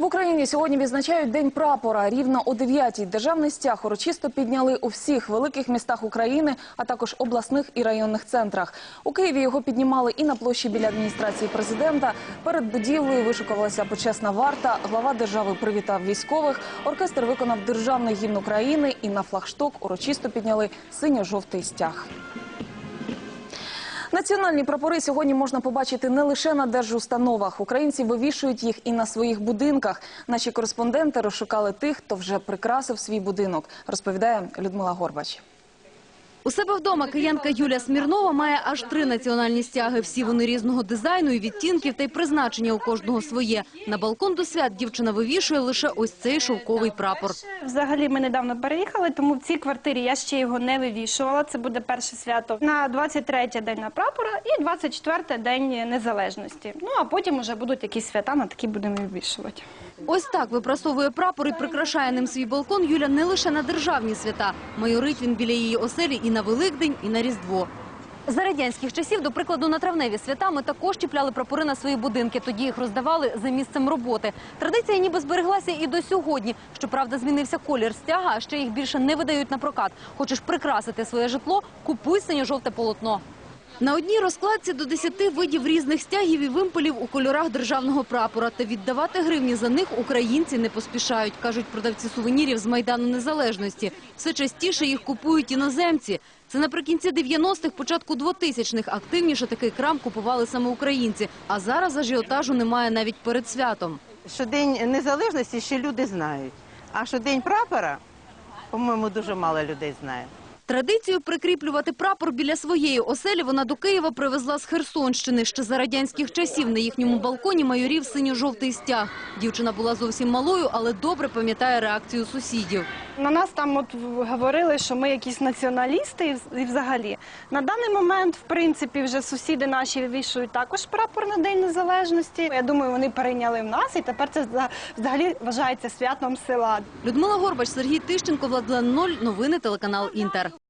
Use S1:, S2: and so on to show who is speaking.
S1: В Україні сьогодні відзначають День прапора. Рівно о 9-й державний стяг урочисто підняли у всіх великих містах України, а також обласних і районних центрах. У Києві його піднімали і на площі біля адміністрації президента. Перед будівлею вишукувалася почесна варта. Глава держави привітав військових. Оркестр виконав державний гімн України і на флагшток урочисто підняли синьо-жовтий стяг. Національні прапори сьогодні можна побачити не лише на держустановах. Українці вивішують їх і на своїх будинках. Наші кореспонденти розшукали тих, хто вже прикрасив свій будинок, розповідає Людмила Горбач.
S2: У себе вдома киянка Юля Смірнова має аж три національні стяги. Всі вони різного дизайну і відтінків, та й призначення у кожного своє. На балкон до свят дівчина вивішує лише ось цей шовковий прапор.
S3: Взагалі ми недавно переїхали, тому в цій квартирі я ще його не вивішувала. Це буде перше свято на 23 день на прапора і 24 день незалежності. Ну а потім вже будуть якісь свята, на такі будемо вивішувати.
S2: Ось так випрасовує прапор і прикрашає ним свій балкон Юля не лише на державні свята. Майорить він біля її оселі і на Великдень, і на Різдво. За радянських часів, до прикладу, на травневі свята ми також чіпляли прапори на свої будинки. Тоді їх роздавали за місцем роботи. Традиція ніби збереглася і до сьогодні. Щоправда, змінився колір стяга, а ще їх більше не видають на прокат. Хочеш прикрасити своє житло – купуй синьо-жовте полотно. На одній розкладці до 10 видів різних стягів і вимпелів у кольорах державного прапора. Та віддавати гривні за них українці не поспішають, кажуть продавці сувенірів з Майдану Незалежності. Все частіше їх купують іноземці. Це наприкінці 90-х, початку 2000-х. Активніше такий крам купували саме українці. А зараз ажіотажу немає навіть перед святом.
S4: що День Незалежності ще люди знають. А що День прапора, по-моєму, дуже мало людей знає.
S2: Традицію прикріплювати прапор біля своєї оселі вона до Києва привезла з Херсонщини. Ще за радянських часів на їхньому балконі майорів синьо-жовтий стяг. Дівчина була зовсім малою, але добре пам'ятає реакцію сусідів.
S3: На нас там от говорили, що ми якісь націоналісти і взагалі. На даний момент, в принципі, вже сусіди наші вивішують також прапор на День Незалежності. Я думаю, вони перейняли в нас, і тепер це взагалі вважається святом села.
S2: Людмила Горбач, Сергій Тищенко, Владлен Ноль. Новини телеканал Інтер.